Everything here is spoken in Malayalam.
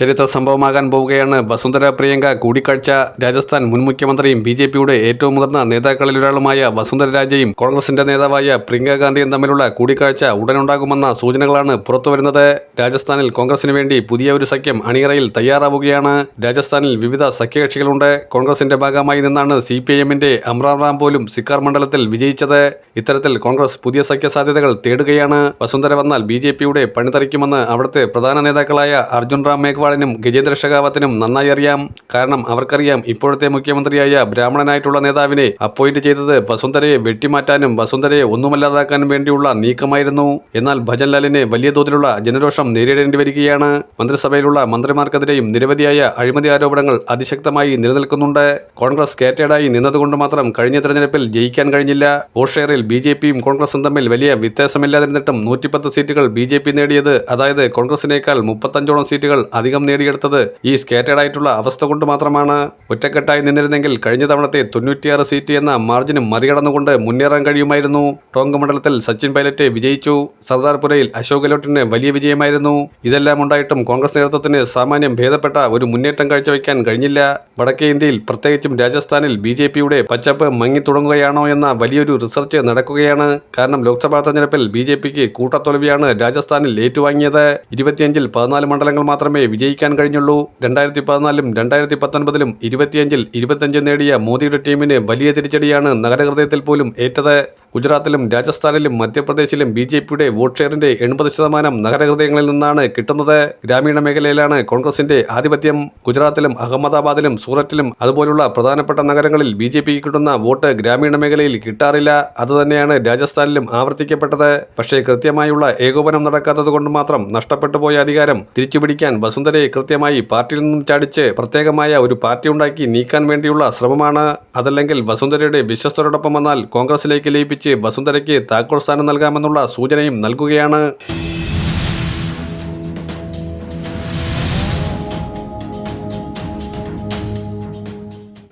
ചരിത്ര സംഭവമാകാൻ പോവുകയാണ് വസുന്ധര പ്രിയങ്ക കൂടിക്കാഴ്ച. രാജസ്ഥാൻ മുൻ മുഖ്യമന്ത്രിയും ബി ജെ പിയുടെ ഏറ്റവും മുതിർന്ന നേതാക്കളിലൊരാളുമായ വസുന്ധര രാജയും കോൺഗ്രസിന്റെ നേതാവായ പ്രിയങ്ക ഗാന്ധിയും തമ്മിലുള്ള കൂടിക്കാഴ്ച ഉടനുണ്ടാകുമെന്ന സൂചനകളാണ് പുറത്തുവരുന്നത്. രാജസ്ഥാനിൽ കോൺഗ്രസിന് വേണ്ടി പുതിയ ഒരു സഖ്യം അണിയറയിൽ തയ്യാറാവുകയാണ്. രാജസ്ഥാനിൽ വിവിധ സഖ്യകക്ഷികളുണ്ട്. കോൺഗ്രസിന്റെ ഭാഗമായി നിന്നാണ് സി പി എമ്മിന്റെ അമ്രാം റാം പോലും സിക്കാർ മണ്ഡലത്തിൽ വിജയിച്ചത്. ഇത്തരത്തിൽ കോൺഗ്രസ് പുതിയ സഖ്യ സാധ്യതകൾ തേടുകയാണ്. വസുന്ധര വന്നാൽ ബി ജെ പിയുടെ പണിതറിക്കുമെന്ന് അവിടുത്തെ പ്രധാന നേതാക്കളായ അർജുൻ റാം മേഘ്വാളിനും ഗജേന്ദ്ര ഷെഖാവത്തിനും നന്നായി അറിയാം. കാരണം അവർക്കറിയാം ഇപ്പോഴത്തെ മുഖ്യമന്ത്രിയായ ബ്രാഹ്മണനായിട്ടുള്ള നേതാവിനെ അപ്പോയിന്റ് ചെയ്തത് വസുന്ധരയെ വെട്ടിമാറ്റാനും വസുന്ധരയെ ഒന്നുമല്ലാതാക്കാനും വേണ്ടിയുള്ള നീക്കമായിരുന്നു. എന്നാൽ ഭജൻലാലിനെ വലിയ തോതിലുള്ള ജനരോഷം നേരിടേണ്ടി വരികയാണ്. മന്ത്രിസഭയിലുള്ള മന്ത്രിമാർക്കെതിരെയും നിരവധിയായ അഴിമതി ആരോപണങ്ങൾ അതിശക്തമായി നിലനിൽക്കുന്നുണ്ട്. കോൺഗ്രസ് കേറ്റേഡായി നിന്നതുകൊണ്ട് മാത്രം കഴിഞ്ഞ തെരഞ്ഞെടുപ്പിൽ ജയിക്കാൻ കഴിഞ്ഞില്ല. വോട്ട് ഷെയറിൽ ബി ജെ പിയും കോൺഗ്രസും തമ്മിൽ വലിയ വ്യത്യാസമില്ലാതിരുന്നിട്ടും നൂറ്റിപ്പത്ത് സീറ്റുകൾ ബി ജെ പി നേടിയത് അതായത് കോൺഗ്രസിനേക്കാൾ മുപ്പത്തഞ്ചോളം സീറ്റുകൾ അധികം നേടിയെടുത്തത്. ഈ സ്കേറ്റേഡ് ആയിട്ടുള്ള അവസ്ഥ കൊണ്ട് മാത്രമാണ് ഒറ്റക്കെട്ടായി നിന്നിരുന്നെങ്കിൽ കഴിഞ്ഞ തവണത്തെ തൊണ്ണൂറ്റിയാറ് സീറ്റ് എന്ന മാർജിനും മറികടന്നുകൊണ്ട് മുന്നേറാൻ കഴിയുമായിരുന്നു. ടോങ്ക് മണ്ഡലത്തിൽ സച്ചിൻ പൈലറ്റ് വിജയിച്ചു. സർദാർപുരയിൽ അശോക് ഗെഹ്ലോട്ടിന് വലിയ വിജയമായിരുന്നു. ഇതെല്ലാം ഉണ്ടായിട്ടും കോൺഗ്രസ് നേതൃത്വത്തിന് സാമാന്യം ഭേദപ്പെട്ട ഒരു മുന്നേറ്റം കാഴ്ചവെക്കാൻ കഴിഞ്ഞില്ല. വടക്കേ ഇന്ത്യയിൽ പ്രത്യേകിച്ചും രാജസ്ഥാനിൽ ബി ജെ പിയുടെ പച്ചപ്പ് മങ്ങിത്തുടങ്ങുകയാണോ എന്ന വലിയൊരു റിസർച്ച് നടക്കുകയാണ്. കാരണം ലോക്സഭാ തെരഞ്ഞെടുപ്പിൽ ബി ജെ പിക്ക് കൂട്ടത്തോൽവിയാണ് രാജസ്ഥാനിൽ ഏറ്റുവാങ്ങിയത്. ഇരുപത്തിയഞ്ചിൽ പതിനാല് മണ്ഡലങ്ങൾ മാത്രമേ വിജയിക്കാൻ കഴിഞ്ഞുള്ളൂ. രണ്ടായിരത്തി പതിനാലിലും രണ്ടായിരത്തി പത്തൊൻപതിലും ഇരുപത്തിയഞ്ചിൽ ഇരുപത്തിയഞ്ച് നേടിയ മോദിയുടെ ടീമിന് വലിയ തിരിച്ചടിയാണ് നഗരഹൃദയത്തിൽ പോലും ഏറ്റത്. ഗുജറാത്തിലും രാജസ്ഥാനിലും മധ്യപ്രദേശിലും ബി ജെ പിയുടെ വോട്ട് ഷെയറിന്റെ എൺപത് ശതമാനം നഗരഹൃദയങ്ങളിൽ നിന്നാണ് കിട്ടുന്നത്. ഗ്രാമീണ മേഖലയിലാണ് കോൺഗ്രസിന്റെ ആധിപത്യം. ഗുജറാത്തിലും അഹമ്മദാബാദിലും സൂററ്റിലും അതുപോലുള്ള പ്രധാനപ്പെട്ട നഗരങ്ങളിൽ ബി ജെ പിക്ക് കിട്ടുന്ന വോട്ട് ഗ്രാമീണ മേഖലയിൽ കിട്ടാറില്ല. അതുതന്നെയാണ് രാജസ്ഥാനിലും ആവർത്തിക്കപ്പെട്ടത്. പക്ഷേ കൃത്യമായുള്ള ഏകോപനം നടക്കാത്തത് കൊണ്ട് മാത്രം നഷ്ടപ്പെട്ടു പോയ അധികാരം തിരിച്ചുപിടിക്കാൻ വസുന്ധരയെ കൃത്യമായി പാർട്ടിയിൽ നിന്നും ചാടിച്ച് പ്രത്യേകമായ ഒരു പാർട്ടി ഉണ്ടാക്കി നീക്കാൻ വേണ്ടിയുള്ള ശ്രമമാണ് അതല്ലെങ്കിൽ വസുന്ധരയുടെ വിശ്വസ്തരോടൊപ്പം വന്നാൽ കോൺഗ്രസിലേക്ക് ലയിപ്പിച്ച് വസുന്ധരയ്ക്ക് താക്കോൽ സ്ഥാനം നൽകാമെന്നുള്ള സൂചനയും നൽകുകയാണ്.